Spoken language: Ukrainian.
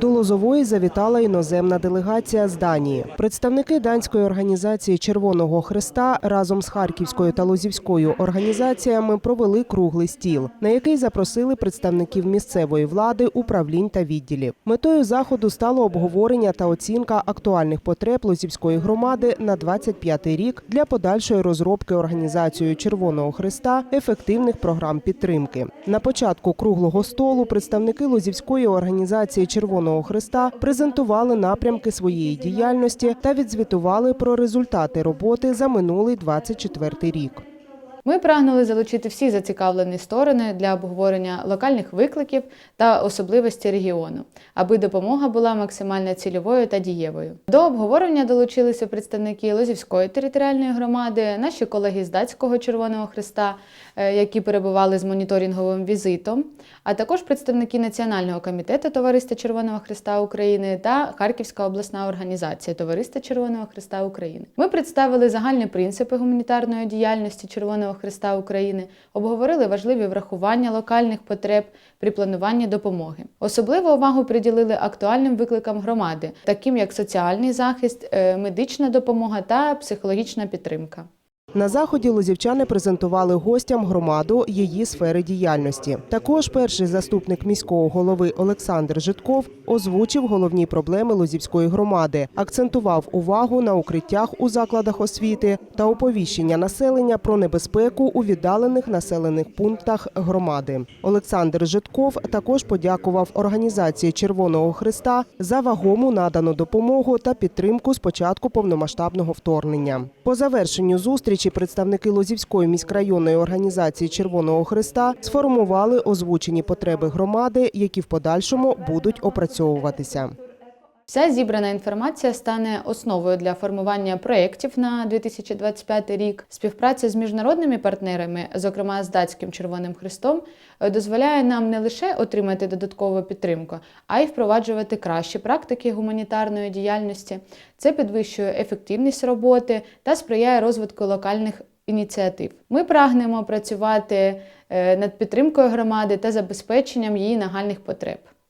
До Лозової завітала іноземна делегація з Данії. Представники данської організації Червоного Христа разом з Харківською та Лозівською організаціями провели круглий стіл, на який запросили представників місцевої влади, управлінь та відділів. Метою заходу стало обговорення та оцінка актуальних потреб Лозівської громади на 25-й рік для подальшої розробки організацією Червоного Христа ефективних програм підтримки. На початку круглого столу представники Лозівської організації Червоного Христа презентували напрямки своєї діяльності та відзвітували про результати роботи за минулий 24-й рік. Ми прагнули залучити всі зацікавлені сторони для обговорення локальних викликів та особливостей регіону, аби допомога була максимально цільовою та дієвою. До обговорення долучилися представники Лозівської територіальної громади, наші колеги з Датського Червоного Христа, е, які перебували з моніторинговим візитом, а також представники Національного комітету Товариства Червоного Христа України та Харківська обласна організація Товариства Червоного Христа України. Ми представили загальні принципи гуманітарної діяльності Червоного Христа України, обговорили важливі врахування локальних потреб при плануванні допомоги. Особливу увагу приділили актуальним викликам громади, таким як соціальний захист, е, медична допомога та психологічна підтримка. На заході лозівчани презентували гостям громаду її сфери діяльності. Також перший заступник міського голови Олександр Житков озвучив головні проблеми лозівської громади, акцентував увагу на укриттях у закладах освіти та оповіщення населення про небезпеку у віддалених населених пунктах громади. Олександр Житков також подякував організації Червоного Христа за вагому надану допомогу та підтримку з початку повномасштабного вторгнення. По завершенню зустрічі представники Лозівської міськрайонної організації Червоного Христа сформували озвучені потреби громади, які в подальшому будуть опрацьовуватися. Вся зібрана інформація стане основою для формування проєктів на 2025 рік. Співпраця з міжнародними партнерами, зокрема з датським Червоним Христом, дозволяє нам не лише отримати додаткову підтримку, а й впроваджувати кращі практики гуманітарної діяльності. Це підвищує ефективність роботи та сприяє розвитку локальних ініціатив. Ми прагнемо працювати е, над підтримкою громади та забезпеченням її нагальних потреб.